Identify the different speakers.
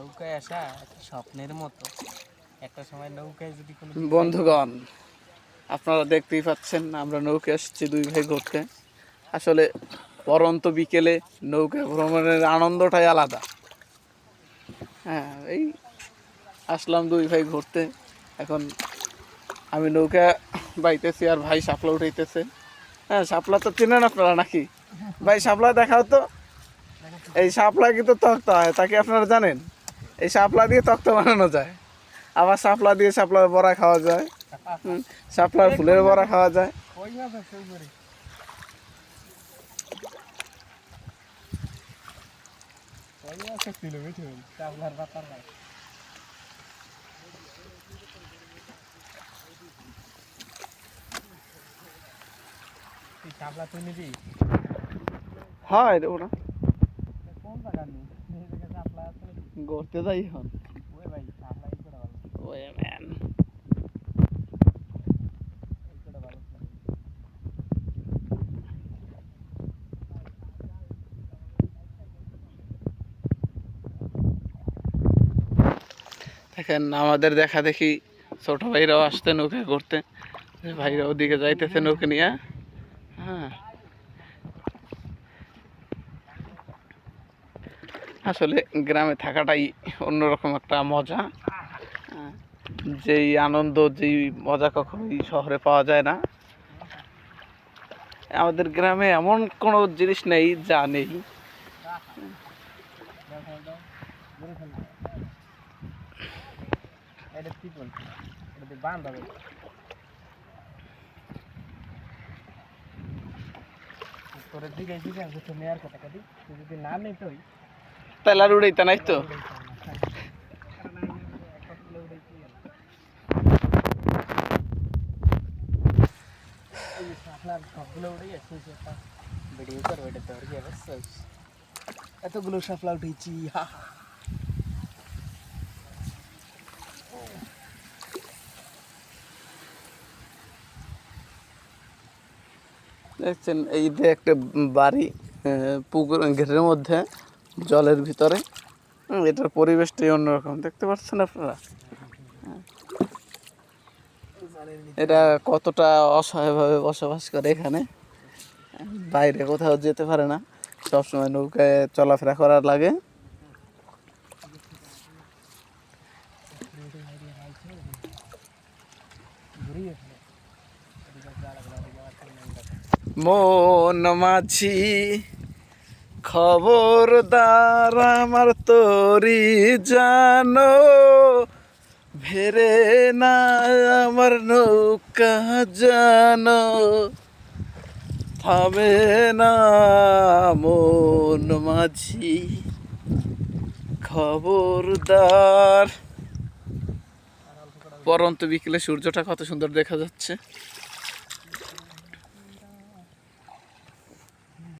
Speaker 1: নৌকায় আসা একটা স্বপ্নের মতো। একটা সময় নৌকায় যদি কোনো
Speaker 2: বন্ধুগণ আপনারা দেখতেই পাচ্ছেন আমরা নৌকে আসছি দুই ভাই ঘুরতে। আসলে পরন্ত বিকেলে নৌকা ভ্রমণের আনন্দটাই আলাদা। হ্যাঁ এই আসলাম দুই ভাই ঘুরতে। এখন আমি নৌকা বাইতেছি আর ভাই সাপলা উঠাইতেছে। হ্যাঁ সাপলা তো চেনেন আপনারা নাকি? ভাই সাপলা দেখাও তো। এই সাপলা কিন্তু তক্তা হয় তা কি আপনারা জানেন? এই শাপলা দিয়ে তক্তা বানানো যায়। আবার শাপলা দিয়ে শাপলার বড়া খাওয়া যায়। হুম, শাপলার ফুলের বড়া খাওয়া যায়। হয় দেবো না।
Speaker 1: কোন বাগান নেই
Speaker 2: ঘুরতে যাই হন ওয়ে ম্যান দেখেন আমাদের দেখা দেখি ছোট ভাইরাও আসতে নৌকে করতে ভাইরা ওদিকে যাইতেছে নৌকে নিয়ে। হ্যাঁ। আসলে গ্রামে থাকাটাই অন্যরকম একটা মজা। যেই আনন্দ, যেই মজা কখনোই শহরে পাওয়া যায় না। আমাদের গ্রামে এমন কোনো জিনিস নেই যা নেই।
Speaker 1: তোর দিকে দিকে আমি তো নেয়ার কথা কাটি তুই যদি না নেই তুই
Speaker 2: তাহলে আর উড়াইতে নাই তো।
Speaker 1: এতগুলো সাফলা উঠেছি হা
Speaker 2: দেখছেন এই যে একটা বাড়ি পুকুর ঘেরের মধ্যে। জলের ভিতরে। এটার পরিবেশটাই অন্যরকম, দেখতে পাচ্ছেন আপনারা। এটা কতটা অসহায়ভাবে বসবাস করে এখানে? বাইরে কোথাও যেতে পারে না, সবসময় নৌকায় চলাফেরা করার লাগে। মন মাঝি খবরদার আমার তরি জানো, ভেরে না আমার নৌকা জানো। থামে না মন মাঝি, খবরদার। পরন্ত বিকেলে সূর্যটা কত সুন্দর দেখা যাচ্ছে।